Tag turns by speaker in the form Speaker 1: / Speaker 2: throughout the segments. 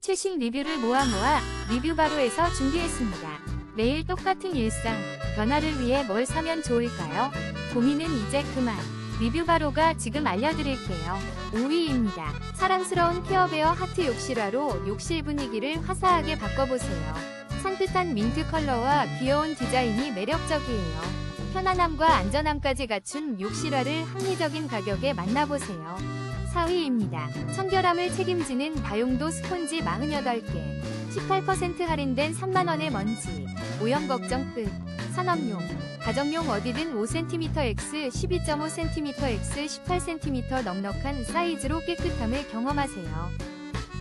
Speaker 1: 최신 리뷰를 모아 모아 리뷰 바로에서 준비했습니다. 매일 똑같은 일상, 변화를 위해 뭘 사면 좋을까요? 고민은 이제 그만. 리뷰 바로가 지금 알려드릴게요. 5위입니다. 사랑스러운 케어베어 하트 욕실화로 욕실 분위기를 화사하게 바꿔보세요. 산뜻한 민트 컬러와 귀여운 디자인이 매력적이에요. 편안함과 안전함까지 갖춘 욕실화를 합리적인 가격에 만나보세요. 4위입니다. 청결함을 책임지는 다용도 스폰지 48개. 18% 할인된 3만원의 먼지. 오염 걱정 끝. 산업용. 가정용 어디든 5cm x 12.5cm x 18cm 넉넉한 사이즈로 깨끗함을 경험하세요.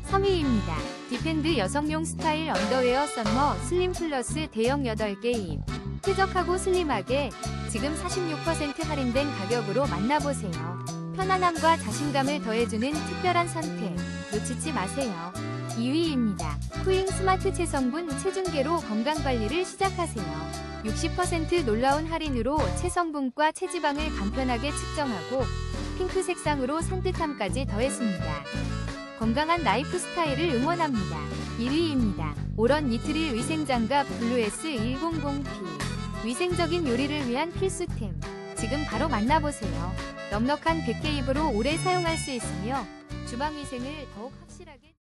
Speaker 1: 3위입니다. 디펜드 여성용 스타일 언더웨어 썸머 슬림 플러스 대형 8개 입. 쾌적하고 슬림하게 지금 46% 할인된 가격으로 만나보세요. 편안함과 자신감을 더해주는 특별한 선택. 놓치지 마세요. 2위입니다. 쿠잉 스마트 체성분 체중계로 건강관리를 시작하세요. 60% 놀라운 할인으로 체성분과 체지방을 간편하게 측정하고 핑크 색상으로 산뜻함까지 더했습니다. 건강한 라이프 스타일을 응원합니다. 1위입니다. 오런 니트릴 위생장갑 블루S 100P. 위생적인 요리를 위한 필수템. 지금 바로 만나보세요. 넉넉한 100개 입으로 오래 사용할 수 있으며 주방 위생을 더욱 확실하게